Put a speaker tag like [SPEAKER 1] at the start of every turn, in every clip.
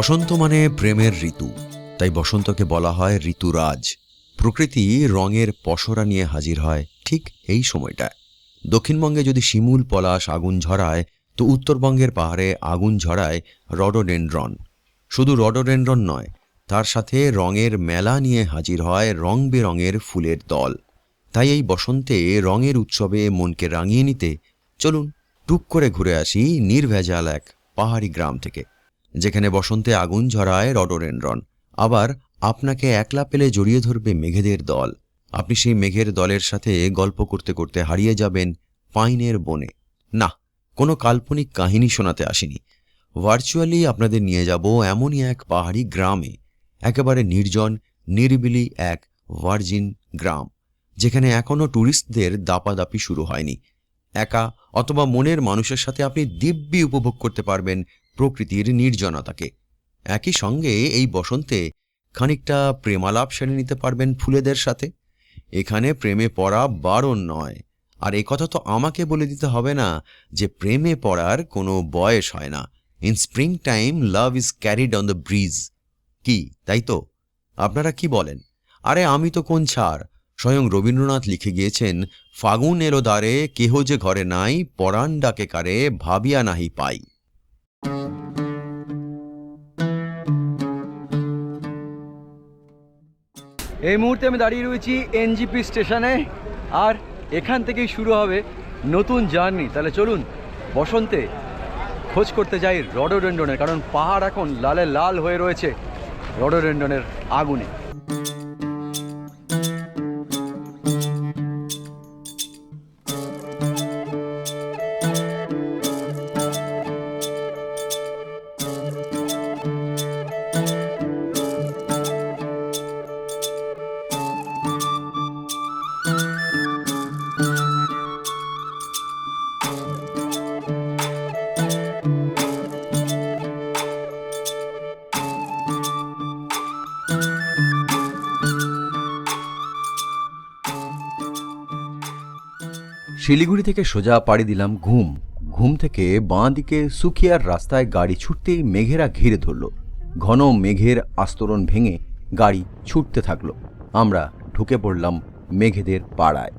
[SPEAKER 1] বসন্ত মানে প্রেমের ঋতু, তাই বসন্তকে বলা হয় ঋতুরাজ। প্রকৃতি রঙের পসরা নিয়ে হাজির হয় ঠিক এই সময়টায়। দক্ষিণবঙ্গে যদি শিমুল পলাশ আগুন ঝরায়, তো উত্তরবঙ্গের পাহাড়ে আগুন ঝরায় রডোডেন্ড্রন। শুধু রডোডেন্ড্রন নয়, তার সাথে রঙের মেলা নিয়ে হাজির হয় রং বেরঙের ফুলের দল। তাই এই বসন্তে রঙের উৎসবে মনকে রাঙিয়ে নিতে চলুন টুক করে ঘুরে আসি নির্ভেজাল এক পাহাড়ি গ্রাম থেকে। যেখানে বসন্তে আগুন ঝরায় রডোরেন্ড্রন আবার আপনাকে একলা পেলে জড়িয়ে ধরবে মেঘেদের দল। আপনি সেই মেঘের দলের সাথে গল্প করতে করতে হারিয়ে যাবেন পাইনের বনে। না, কোনো কাল্পনিক কাহিনী শোনাতে আসিনি। ভার্চুয়ালি আপনাদের নিয়ে যাব এমনই এক পাহাড়ি গ্রামে। একেবারে নির্জন, নিরিবিলি এক ভার্জিন গ্রাম, যেখানে এখনও ট্যুরিস্টদের দাপাদাপি শুরু হয়নি। একা অথবা মনের মানুষের সাথে আপনি দিব্যি উপভোগ করতে পারবেন প্রকৃতির নির্জনতাকে। একই সঙ্গে এই বসন্তে খানিকটা প্রেমালাপ সেরে নিতে পারবেন ফুলেদের সাথে। এখানে প্রেমে পড়া বারণ নয়। আর কথা তো আমাকে বলে দিতে হবে না যে প্রেমে পড়ার কোনো বয়স হয় না। In spring time love is carried on the bridge কি, তাই তো? আপনারা কি বলেন? আরে আমি তো কোন ছাড়? স্বয়ং রবীন্দ্রনাথ লিখে গিয়েছেন, ফাগুন এলো দ্বারে কেহ যে ঘরে নাই, পরাণ ডাকে কারে ভাবিয়া নাহি পাই।
[SPEAKER 2] এই মুহূর্তে আমি দাঁড়িয়ে রয়েছি এনজিপি স্টেশনে, আর এখান থেকেই শুরু হবে নতুন জার্নি। তাহলে চলুন, বসন্তে খোঁজ করতে যাই রডোডেন্ডনের কারণ পাহাড় এখন লালে লাল হয়ে রয়েছে রডোডেন্ডনের আগুনে। শিলিগুড়ি থেকে সোজা পাড়ি দিলাম ঘুম। ঘুম থেকে বাঁ দিকে সুখিয়ার রাস্তায় গাড়ি ছুটতেই মেঘেরা ঘিরে ধরল। ঘন মেঘের আস্তরণ ভেঙে গাড়ি ছুটতে থাকল। আমরা ঢুকে পড়লাম মেঘেদের পাড়ায়।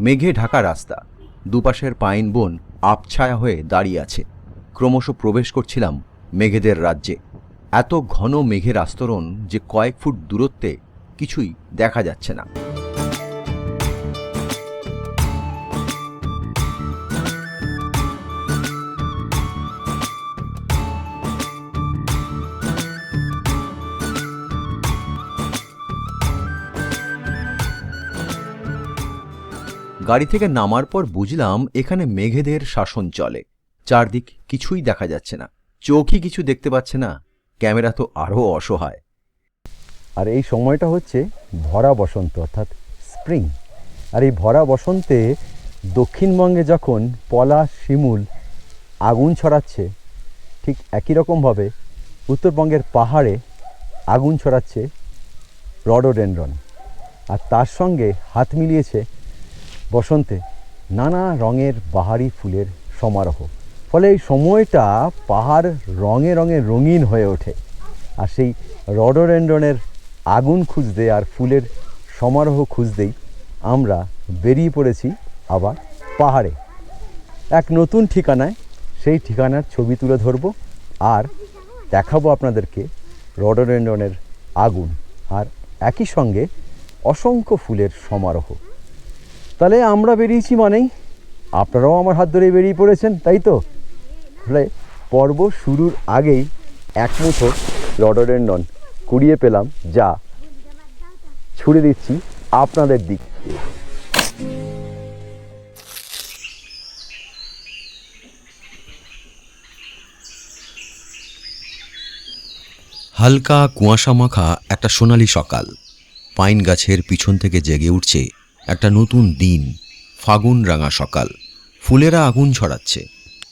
[SPEAKER 2] মেঘে ঢাকা রাস্তা। দুপাশের পাইন বন আবছায়া হয়ে দাঁড়িয়ে আছে। ক্রমশ প্রবেশ করছিলাম মেঘেদের রাজ্যে। এত ঘন মেঘের আস্তরণ যে কয়েক ফুট দূরত্বে কিছুই দেখা যাচ্ছে না। গাড়ি থেকে নামার পর বুঝলাম এখানে মেঘেদের শাসন চলে। চারদিক কিছুই দেখা যাচ্ছে না। চোখই কিছু দেখতে পাচ্ছে না। ক্যামেরা তো আরও অসহায়।
[SPEAKER 3] আর এই সময়টা হচ্ছে ভরা বসন্ত, অর্থাৎ স্প্রিং। আর এই ভরা বসন্তে দক্ষিণবঙ্গে যখন পলাশ শিমুল আগুন ছড়াচ্ছে, ঠিক একই রকমভাবে উত্তরবঙ্গের পাহাড়ে আগুন ছড়াচ্ছে রডোডেন্ড্রন। আর তার সঙ্গে হাত মিলিয়েছে বসন্তে নানা রঙের বাহারি ফুলের সমারোহ। ফলে এই সময়টা পাহাড় রঙে রঙে রঙিন হয়ে ওঠে আর সেই রডোডেন্ড্রনের আগুন খুঁজতে আর ফুলের সমারোহ খুঁজতেই আমরা বেরিয়ে পড়েছি আবার পাহাড়ে। এক নতুন ঠিকানায় সেই ঠিকানার ছবি তুলে ধরব আর দেখাবো আপনাদেরকে রডোডেন্ড্রনের আগুন আর একই সঙ্গে অসংখ্য ফুলের সমারোহ। তাহলে আমরা বেরিয়েছি মানেই। আপনারাও আমার হাত ধরে বেরিয়ে পড়েছেন, তাই তো? তাহলে পর্ব শুরুর আগেই এক মুঠো রডরেন্ডন কুড়িয়ে পেলাম, যা ছুড়ে দিচ্ছি আপনাদের দিক
[SPEAKER 1] হালকা কুয়াশা মাখা একটা সোনালি সকাল। পাইন গাছের পিছন থেকে জেগে উঠছে একটা নতুন দিন, ফাগুন রাঙা সকাল। ফুলেরা আগুন ছড়াচ্ছে,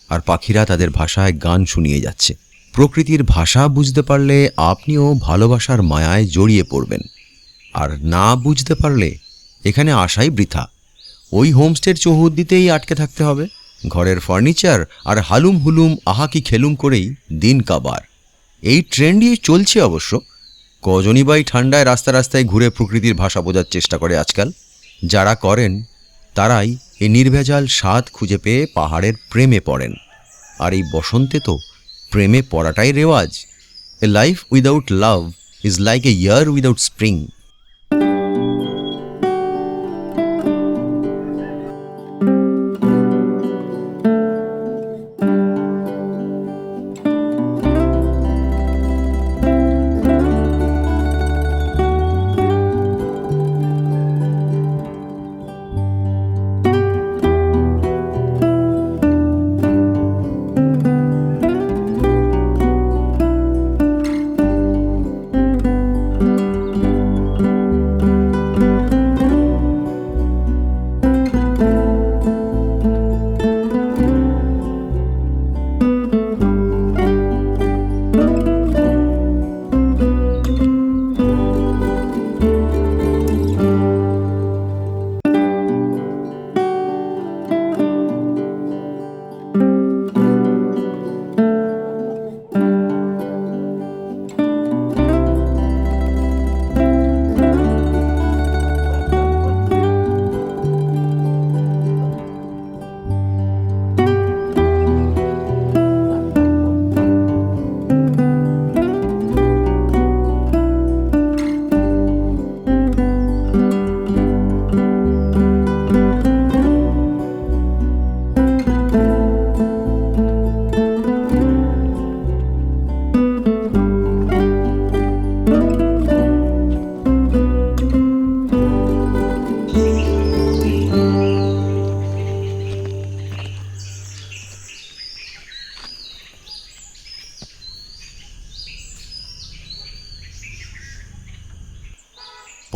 [SPEAKER 1] আর পাখিরা তাদের ভাষায় গান শুনিয়ে যাচ্ছে। প্রকৃতির ভাষা বুঝতে পারলে আপনিও ভালোবাসার মায়ায় জড়িয়ে পড়বেন। আর না বুঝতে পারলে এখানে আসাই বৃথা। ওই হোমস্টের চৌহদ্দিতেই আটকে থাকতে হবে। ঘরের ফার্নিচার আর হালুম হুলুম আহাকি খেলুম করেই দিন কাবার। এই ট্রেন্ডই চলছে অবশ্য। কজনই বাই ঠান্ডায় রাস্তা রাস্তায় ঘুরে প্রকৃতির ভাষা বোঝার চেষ্টা করে আজকাল? যারা করেন, তারাই এই নির্ভেজাল স্বাদ খুঁজে পেয়ে পাহাড়ের প্রেমে পড়েন। আর এই বসন্তে তো প্রেমে পড়াটাই রেওয়াজ। A life without love is like a year without spring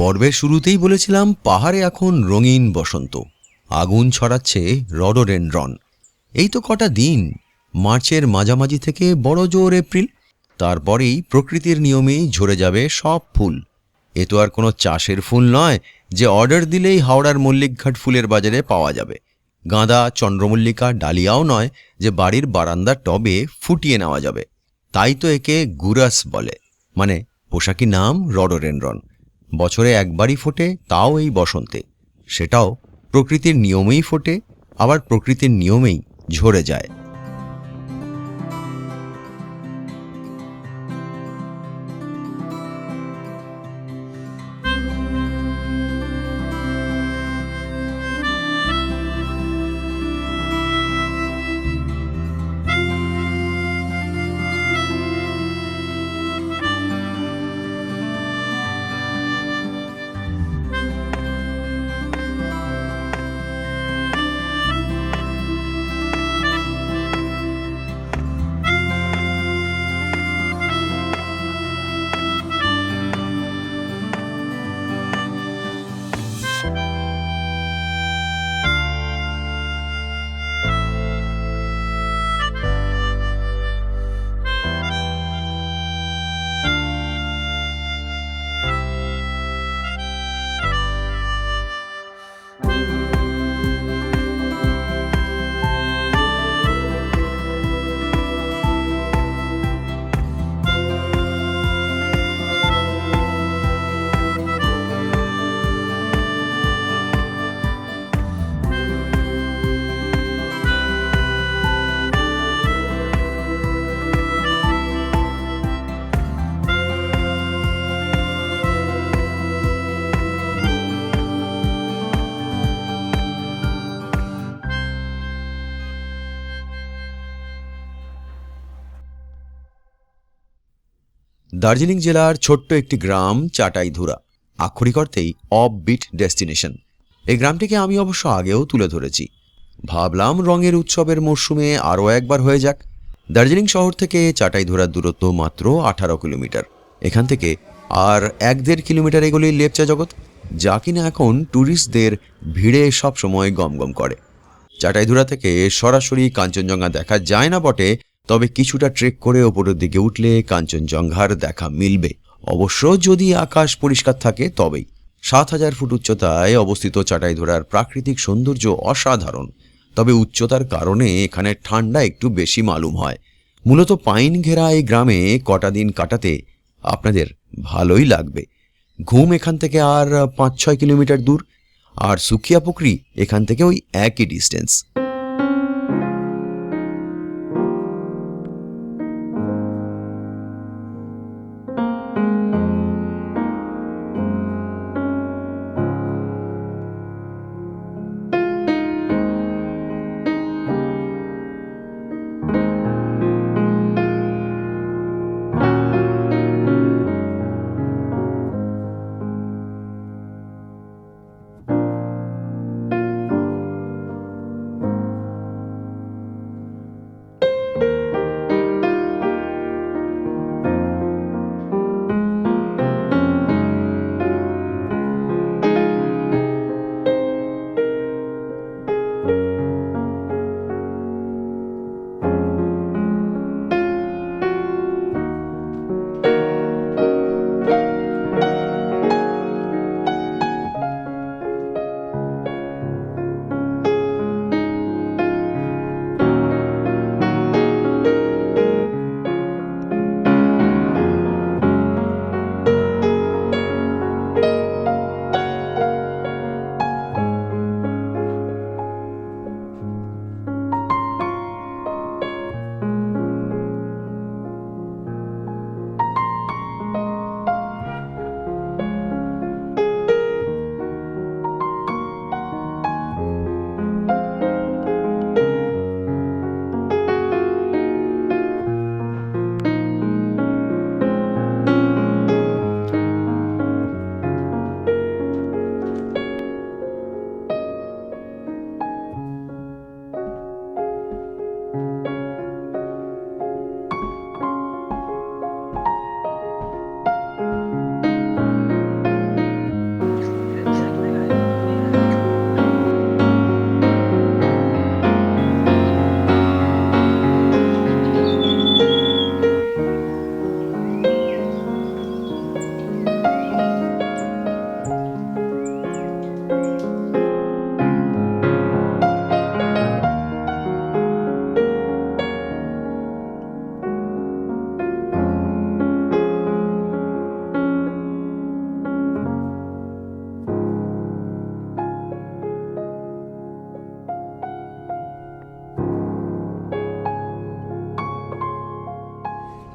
[SPEAKER 1] পর্বের শুরুতেই বলেছিলাম, পাহাড়ে এখন রঙিন বসন্ত। আগুন ছড়াচ্ছে রডোডেনড্রন। এই তো কটা দিন, মার্চের মাঝামাঝি থেকে বড় জোর এপ্রিল। তারপরেই প্রকৃতির নিয়মেই ঝরে যাবে সব ফুল। এ তো আর কোনো চাষের ফুল নয়, যে অর্ডার দিলেই হাওড়ার মল্লিকঘাট ফুলের বাজারে পাওয়া যাবে। গাঁদা, চন্দ্রমল্লিকা, ডালিয়াও নয়, যে বাড়ির বারান্দার টবে ফুটিয়ে নেওয়া যাবে। তাই তো একে গুরাস বলে মানে পোশাকি নাম রডোরেনরন বছরে একবারই ফোটে, তাও এই বসন্তে। সেটাও প্রকৃতির নিয়মেই ফোটে, আবার প্রকৃতির নিয়মেই ঝরে যায়। দার্জিলিং জেলার ছোট্ট একটি গ্রাম চাটাইধুরা। আক্ষরিক অর্থেই অফ বিট ডেস্টিনেশন এই গ্রামটিকে আমি অবশ্য আগেও তুলে ধরেছি। ভাবলাম রঙের উৎসবের মরশুমে আরও একবার হয়ে যাক। দার্জিলিং শহর থেকে চাটাইধুরার দূরত্ব মাত্র আঠারো কিলোমিটার।
[SPEAKER 3] এখান থেকে আর এক দেড় কিলোমিটার এগুলি লেপচা জগৎ, যা কিনা এখন ট্যুরিস্টদের ভিড়ে সব সময় গমগম করে। চাটাইধুরা থেকে সরাসরি কাঞ্চনজঙ্ঘা দেখা যায় না বটে তবে কিছুটা ট্রেক করে ওপরের দিকে উঠলে কাঞ্চনজঙ্ঘার দেখা মিলবে। অবশ্য যদি আকাশ পরিষ্কার থাকে, তবেই। সাত হাজার ফুট উচ্চতায় অবস্থিত চাটাইধুরার প্রাকৃতিক সৌন্দর্য অসাধারণ। তবে উচ্চতার কারণে এখানে ঠান্ডা একটু বেশি মালুম হয়। মূলত পাইন ঘেরা এই গ্রামে কটা দিন কাটাতে আপনাদের ভালোই লাগবে। ঘুম এখান থেকে আর পাঁচ ছয় কিলোমিটার দূর, আর সুখিয়া পুকুরি এখান থেকে ওই একই ডিস্টেন্স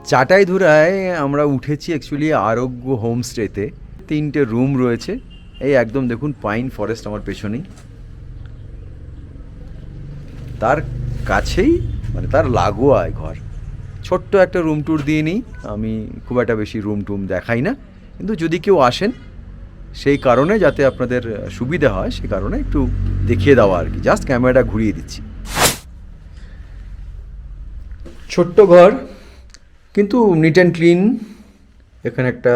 [SPEAKER 1] চাটাইধুরায় আমরা উঠেছি অ্যাকচুয়ালি আরোগ্য হোমস্টেতে। তিনটে রুম রয়েছে। এই একদম দেখুন পাইন ফরেস্ট আমার পেছনেই। তার কাছেই মানে তার লাগোয়ায় ঘর। ছোট্ট একটা রুম ট্যুর দিয়ে নিই। আমি খুব একটা বেশি রুম টুম দেখাই না। কিন্তু যদি কেউ আসেন, সেই কারণে যাতে আপনাদের সুবিধা হয় সেই কারণে একটু দেখিয়ে দেওয়া আর কি। জাস্ট ক্যামেরাটা ঘুরিয়ে দিচ্ছি। ছোট্ট ঘর কিন্তু নিট অ্যান্ড ক্লিন এখানে একটা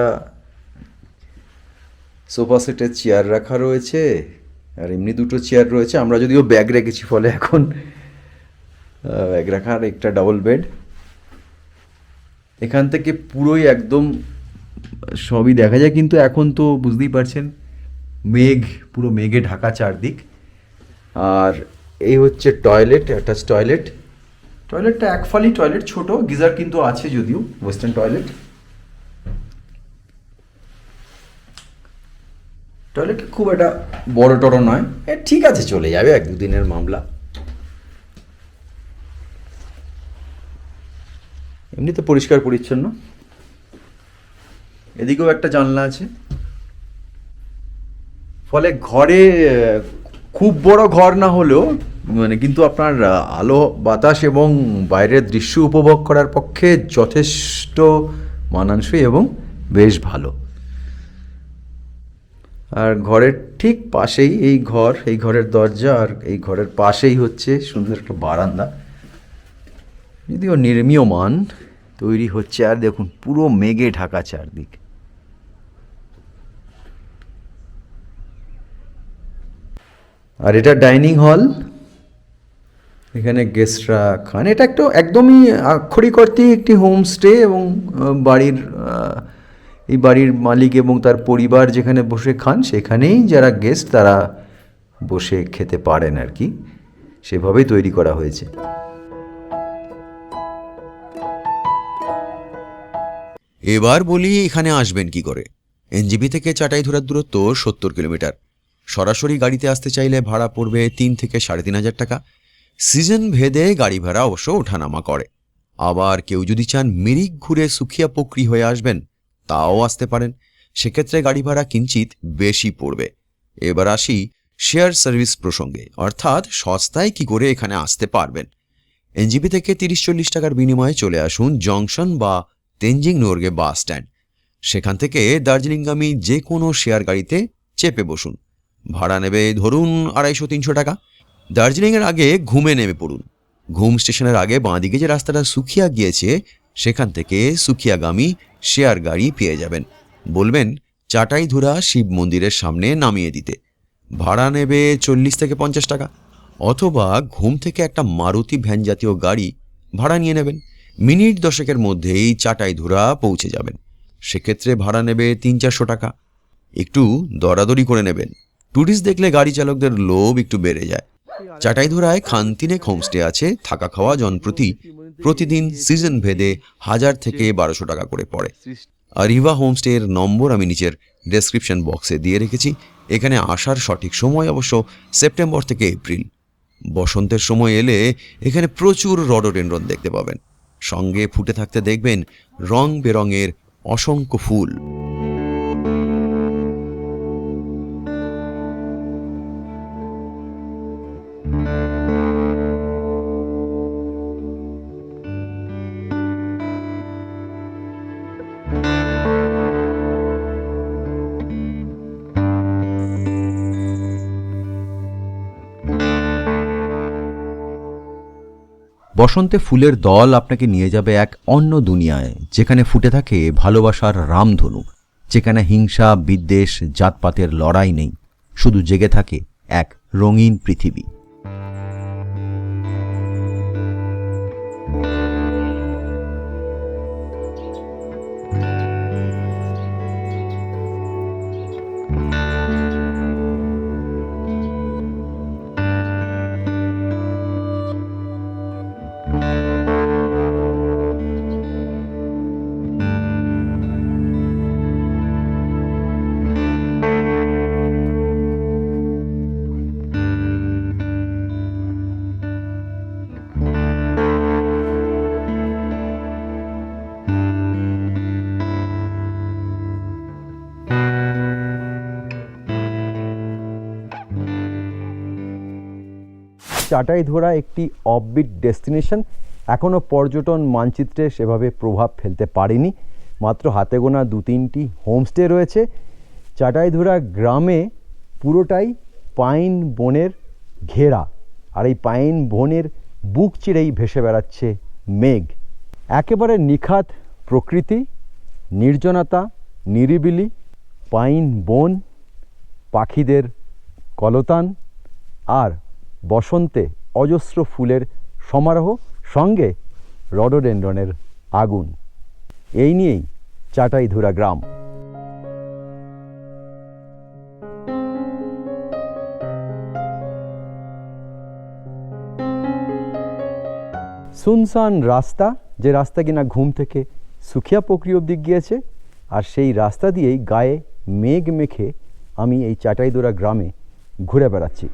[SPEAKER 1] সোফা সেটের চেয়ার রাখা রয়েছে, আর এমনি দুটো চেয়ার রয়েছে। আমরা যদিও ব্যাগ রেখেছি ফলে এখন ব্যাগ রাখার একটা ডাবল বেড এখান থেকে পুরোই একদম সবই দেখা যায়, কিন্তু এখন তো বুঝতেই পারছেন, মেঘ, পুরো মেঘে ঢাকা চারদিক। আর এই হচ্ছে টয়লেট অ্যাটাচ টয়লেট টয়লেটটা এক ফালি টয়লেট, ছোট, গিজার কিন্তু আছে যদিও ওয়েস্টার্ন টয়লেট টয়লেট খুব একটা বড় টড়ো নয়। এ, ঠিক আছে, চলে যাবে এক দুদিনের মামলা। এমনিতে পরিষ্কার পরিচ্ছন্ন। এদিকেও একটা জানলা আছে। ফলে ঘরে, খুব বড় ঘর না হলেও মানে কিন্তু আপনার আলো, বাতাস এবং বাইরের দৃশ্য উপভোগ করার পক্ষে যথেষ্ট মানানসই এবং বেশ ভালো। আর ঘরের ঠিক পাশেই এই ঘর, এই ঘরের দরজা আর এই ঘরের পাশেই হচ্ছে সুন্দর একটা বারান্দা। যদিও নির্মীয়মান
[SPEAKER 2] তৈরি হচ্ছে, আর দেখুন পুরো মেঘে ঢাকা চারদিক। আর এটা ডাইনিং হল এখানে গেস্টরা খান। এটা একটা একদমই আক্ষরিক অর্থে একটি হোমস্টে এবং বাড়ির এই বাড়ির মালিক এবং তার পরিবার যেখানে বসে খান, সেখানেই যারা গেস্ট তারা বসে খেতে পারেন আর কি। সেভাবেই তৈরি করা হয়েছে।
[SPEAKER 1] এবার বলি এখানে আসবেন কি করে। এনজিপি থেকে চাটাই ধরার দূরত্ব সত্তর কিলোমিটার। সরাসরি গাড়িতে আসতে চাইলে ভাড়া পড়বে তিন থেকে সাড়ে তিন হাজার টাকা। সিজন ভেদে গাড়ি ভাড়া অবশ্য ওঠানামা করে। আবার কেউ যদি চান মিরিক ঘুরে সুখিয়া পকরি হয়ে আসবেন, তাও আসতে পারেন। সেক্ষেত্রে গাড়ি ভাড়া কিঞ্চিত বেশি পড়বে। এবার আসি শেয়ার সার্ভিস প্রসঙ্গে। অর্থাৎ সস্তায় কি করে এখানে আসতে পারবেন? এনজিপি থেকে তিরিশ চল্লিশ টাকার বিনিময়ে চলে আসুন জংশন বা তেনজিং নোরগে বাস স্ট্যান্ড। সেখান থেকে দার্জিলিংগামী যে কোনো শেয়ার গাড়িতে চেপে বসুন। ভাড়া নেবে ধরুন আড়াইশো তিনশো টাকা। দার্জিলিংয়ের আগে ঘুমে নেমে পড়ুন। ঘুম স্টেশনের আগে বাঁদিকে যে রাস্তাটা সুখিয়া গিয়েছে, সেখান থেকে সুখিয়াগামী শেয়ার গাড়ি পেয়ে যাবেন। বলবেন চাটাই ধুরা শিব মন্দিরের সামনে নামিয়ে দিতে। ভাড়া নেবে চল্লিশ থেকে পঞ্চাশ টাকা। অথবা ঘুম থেকে একটা মারুতি ভ্যান জাতীয় গাড়ি ভাড়া নিয়ে নেবেন। মিনিট দশেকের মধ্যেই চাটাই ধুরা পৌঁছে যাবেন। সেক্ষেত্রে ভাড়া নেবে তিন চারশো টাকা। একটু দরাদরি করে নেবেন। ট্যুরিস্ট দেখলে গাড়ি চালকদের লোভ একটু বেড়ে যায়। চাটাইধুরায় খানতিনেক হোমস্টে আছে, থাকা খাওয়া জনপ্রতি প্রতিদিন সিজন ভেদে হাজার থেকে বারোশো টাকা করে পড়ে। আর রিভা হোমস্টের নম্বর আমি নিচের ডেসক্রিপশন বক্সে দিয়ে রেখেছি। এখানে আসার সঠিক সময় অবশ্য সেপ্টেম্বর থেকে এপ্রিল। বসন্তের সময় এলে এখানে প্রচুর রডোডেন্ড্রন দেখতে পাবেন। সঙ্গে ফুটে থাকতে দেখবেন রং বেরঙের অসংখ্য ফুল।
[SPEAKER 2] বসন্তে ফুলের দল আপনাকে নিয়ে যাবে এক অন্য দুনিয়ায়, যেখানে ফুটে থাকে ভালোবাসার রামধনু, যেখানে হিংসা, বিদ্বেষ, জাতপাতের লড়াই নেই, শুধু জেগে থাকে এক রঙিন পৃথিবী।
[SPEAKER 3] চাটাইধরা একটি অফবিট ডেস্টিনেশন এখনও পর্যটন মানচিত্রে সেভাবে প্রভাব ফেলতে পারেনি। মাত্র হাতে গোনা দু তিনটি হোমস্টে রয়েছে। চাটাইধরা গ্রামে পুরোটাই পাইন বনের ঘেরা। আর এই পাইন বনের বুক চিরেই ভেসে বেড়াচ্ছে মেঘ। একেবারে নিখাত প্রকৃতি, নির্জনতা, নিরিবিলি পাইন বন, পাখিদের কলতান আর বসন্তে অজস্র ফুলের সমারোহ, সঙ্গে রডোডেন্ড্রনের আগুন। এই নিয়েই চাটাইধুরা গ্রাম। সুনসান রাস্তা, যে রাস্তা কিনা ঘুম থেকে সুখিয়া পকরি অব্দি গিয়েছে, আর সেই রাস্তা দিয়েই গায়ে মেঘ মেখে আমি এই চাটাইদোরা গ্রামে ঘুরে বেড়াচ্ছি।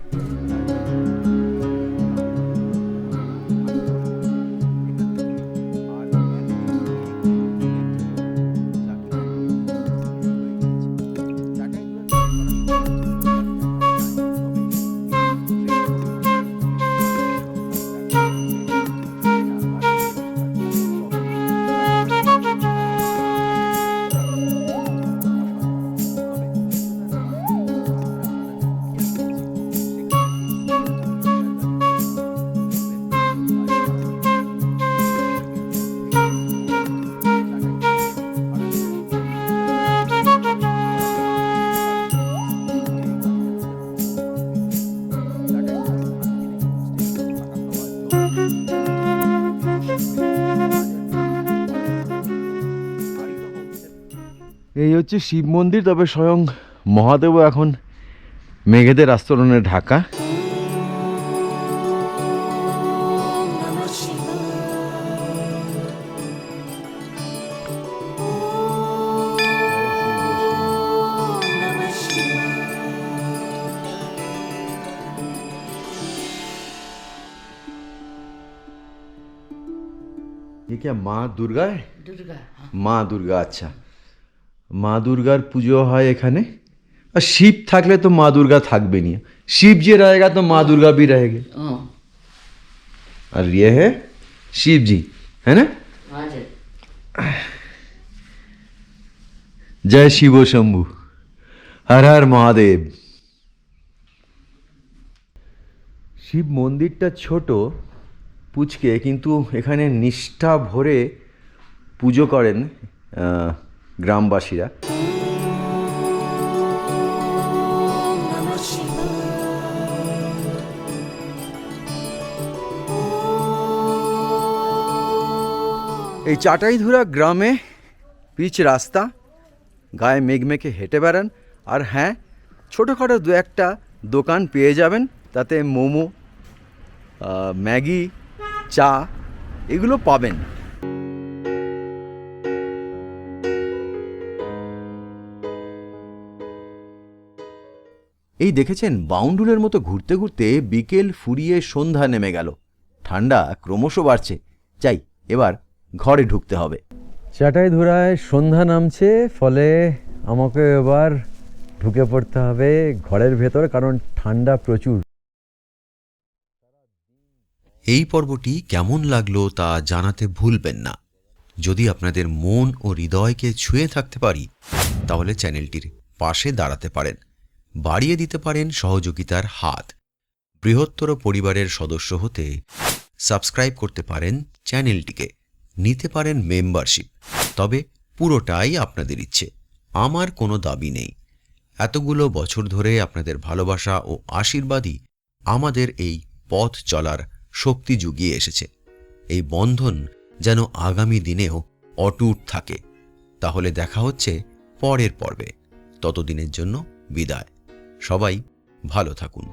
[SPEAKER 3] হচ্ছে শিব মন্দির তবে স্বয়ং মহাদেবও এখন মেঘেদের আস্তরণে ঢাকা ये क्या মা দুর্গা है
[SPEAKER 4] दुर्गा हाँ
[SPEAKER 3] মা দুর্গা আচ্ছা মা দুর্গার পুজো হয় এখানে আর শিব থাকলে তো মা দুর্গা থাকবে নি শিব जी रहेगा तो माँ दुर्गा भी रहेगी
[SPEAKER 4] हाँ
[SPEAKER 3] और ये है शिव जी है ना
[SPEAKER 4] हाँ जी
[SPEAKER 3] জয় শিব শম্ভু হর হর মহাদেব শিব মন্দিরটা ছোট পুচকে কিন্তু এখানে নিষ্ঠা ভরে পুজো করেন আহ, গ্রামবাসীরা। এই চাটাইধুরা গ্রামে পিচ রাস্তা, গায়ে মেঘমেঘে হেঁটে বেড়ান। আর হ্যাঁ ছোটোখাটো দু একটা দোকান পেয়ে যাবেন, তাতে মোমো ম্যাগি, চা এগুলো পাবেন।
[SPEAKER 2] এই দেখেছেন বাউন্ডুলের মতো ঘুরতে ঘুরতে বিকেল ফুরিয়ে সন্ধ্যা নেমে গেল। ঠান্ডা ক্রমশ বাড়ছে। চাই এবার ঘরে ঢুকতে হবে।
[SPEAKER 3] চাটাইধুরায় সন্ধ্যা নামছে ফলে আমাকে এবার ঢুকে পড়তে হবে ঘরের ভেতর কারণ ঠান্ডা প্রচুর।
[SPEAKER 1] এই পর্বটি কেমন লাগল তা জানাতে ভুলবেন না। যদি আপনাদের মন ও হৃদয়কে ছুঁয়ে থাকতে পারি তাহলে চ্যানেলটির পাশে দাঁড়াতে পারেন। বাড়িয়ে দিতে পারেন সহযোগিতার হাত। বৃহত্তর পরিবারের সদস্য হতে সাবস্ক্রাইব করতে পারেন চ্যানেলটিকে। নিতে পারেন মেম্বারশিপ। তবে পুরোটাই আপনাদের ইচ্ছে। আমার কোনো দাবি নেই। এতগুলো বছর ধরে আপনাদের ভালোবাসা ও আশীর্বাদই আমাদের এই পথ চলার শক্তি জুগিয়ে এসেছে। এই বন্ধন যেন আগামী দিনেও অটুট থাকে। তাহলে দেখা হচ্ছে পরের পর্বে। ততদিনের জন্য বিদায়। সবাই ভালো থাকুন।